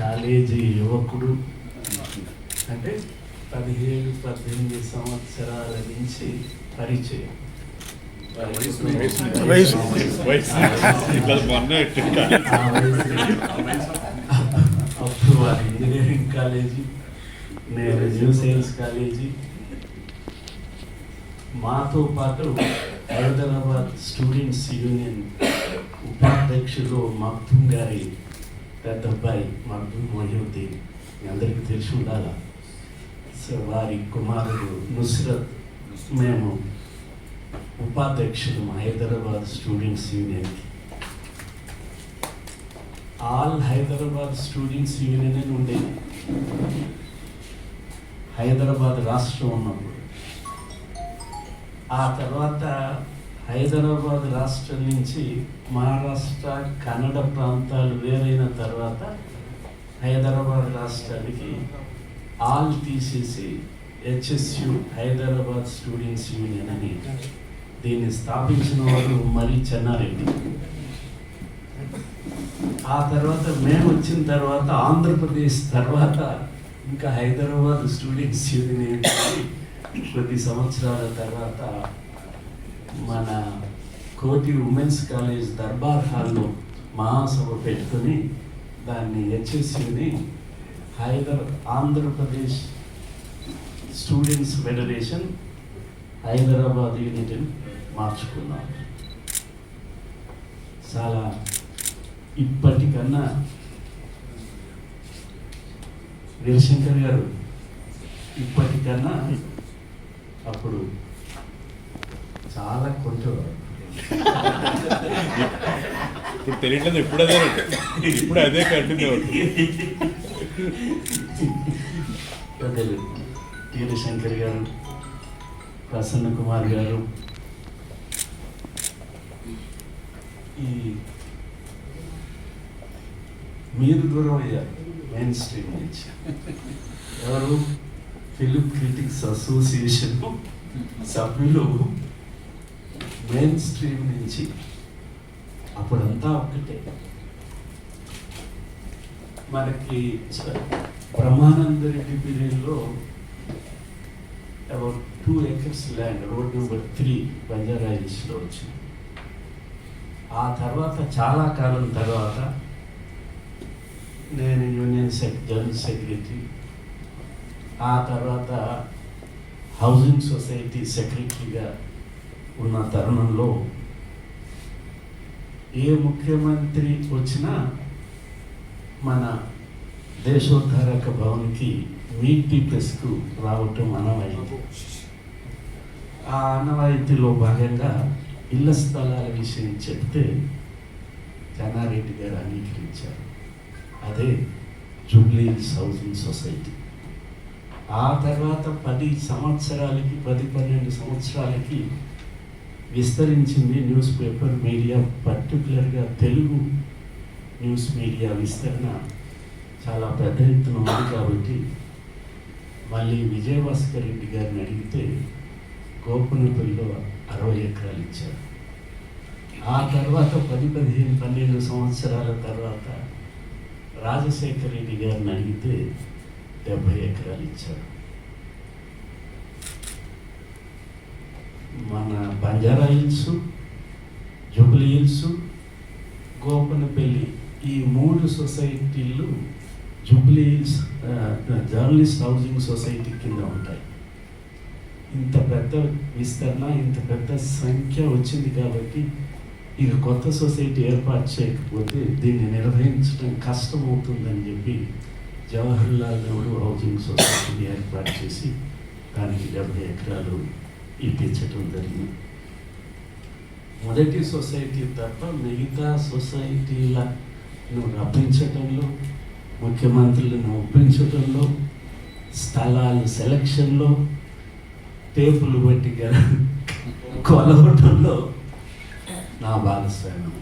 College యువకుడు. అంటే పదిహేడు పద్దెనిమిది సంవత్సరాల నుంచి పరిచయం. అప్పుడు వారి ఇంజనీరింగ్ కాలేజీ నేను న్యూ సైన్స్ కాలేజీ. మాతో పాటు హైదరాబాద్ స్టూడెంట్స్ యూనియన్ ఉపాధ్యక్షులు మక్తుమ్ గారి పెద్ద అబ్బాయి మక్తుమ్ మొహివుద్దీన్ మీ అందరికీ తెలిసి ఉండాలా? సో వారి కుమారుడు నుస్రత్ మేము ఉపాధ్యక్షులు హైదరాబాద్ స్టూడెంట్స్ యూనియన్కి ఆల్ హైదరాబాద్ స్టూడెంట్స్ యూనియన్ అని ఉండేది హైదరాబాద్ రాష్ట్రం ఉన్నప్పుడు. ఆ తర్వాత హైదరాబాద్ రాష్ట్రం నుంచి మహారాష్ట్ర కన్నడ ప్రాంతాలు వేరైన తర్వాత హైదరాబాద్ రాష్ట్రానికి ఆల్ తీసేసి హెచ్ఎస్యు హైదరాబాద్ స్టూడెంట్స్ యూనియన్ అని దీన్ని స్థాపించిన వారు మరి చెన్నారెడ్డి. ఆ తర్వాత మేము వచ్చిన తర్వాత ఆంధ్రప్రదేశ్ తర్వాత ఇంకా హైదరాబాద్ స్టూడెంట్స్ యూనియన్ కొద్ది సంవత్సరాల తర్వాత మన కోటి ఉమెన్స్ కాలేజ్ దర్బార్ హాల్లో మహాసభ పెట్టుకుని దాన్ని హెచ్ఎస్యుని హైదర్ ఆంధ్రప్రదేశ్ స్టూడెంట్స్ ఫెడరేషన్ హైదరాబాద్ యూనిట్ని మార్చుకున్నాం. చాలా ఇప్పటికన్నా రవిశంకర్ గారు ఇప్పటికన్నా అప్పుడు చాలా కొంచెవారు ఇప్పుడు తెలియట్లేదు ఇప్పుడు అదే ఇప్పుడు అదే కంటిన్యూ అవుతుంది. పెద్దలు టీఎన్ శంకర్ గారు ప్రసన్న కుమార్ గారు ఈ మీరు దూరం అయ్యారు మెయిన్ స్ట్రీమ్ నుంచి. ఎవరు? ఫిలిం క్రిటిక్స్ అసోసియేషన్ సభ్యులు మెయిన్ స్ట్రీమ్ నుంచి అప్పుడంతా ఒకటే మనకి బ్రహ్మానంద రెడ్డి పీరియడ్లో about two acres land road number three Banjara హిల్స్లో వచ్చింది. ఆ తర్వాత చాలా కాలం తర్వాత నేను యూనియన్ సెక్ జనరల్ సెక్రటరీ ఆ తర్వాత హౌసింగ్ సొసైటీ సెక్రటరీగా ఉన్న తరుణంలో ఏ ముఖ్యమంత్రి వచ్చినా మన దేశోద్ధారక భవన్కి మీట్ ప్రెస్కు రావటం అనవాయితీ. ఆ అనవాయితీలో భాగంగా ఇళ్ళ స్థలాల విషయం చెప్తే చెన్నారెడ్డి గారు అంగీకరించారు. అదే జూబ్లీ హౌసింగ్ సొసైటీ. ఆ తర్వాత పది సంవత్సరాలకి పది పన్నెండు సంవత్సరాలకి విస్తరించింది న్యూస్ పేపర్ మీడియా పర్టికులర్గా తెలుగు న్యూస్ మీడియా విస్తరణ చాలా పెద్ద ఎత్తున ఉంది కాబట్టి మళ్ళీ విజయభాస్కర్ రెడ్డి గారిని అడిగితే గోపనపల్లిలో అరవై ఎకరాలు ఇచ్చారు. ఆ తర్వాత పది పదిహేను పన్నెండు సంవత్సరాల తర్వాత రాజశేఖర్ రెడ్డి గారిని అడిగితే డెబ్భై ఎకరాలు ఇచ్చారు మన Banjara Hills Jubilee Hills Gopanapalli ఈ మూడు సొసైటీలు Jubilee Hills journalist housing society కింద ఉంటాయి. ఇంత పెద్ద విస్తరణ ఇంత పెద్ద సంఖ్య వచ్చింది కాబట్టి ఇక కొత్త సొసైటీ ఏర్పాటు చేయకపోతే దీన్ని నిర్వహించడం కష్టం అవుతుందని చెప్పి జవహర్లాల్ నెహ్రూ హౌసింగ్ సొసైటీని ఏర్పాటు చేసి దానికి డెబ్బై ఎకరాలు ఇప్పించటం జరిగింది. మొదటి సొసైటీ తప్ప మిగతా నువ్వు రప్పించటంలో ముఖ్యమంత్రులను ఒప్పించటంలో స్థలాలు సెలక్షన్లో టేపులు బట్టి గల కొలవటంలో నా భాగస్వామ్యం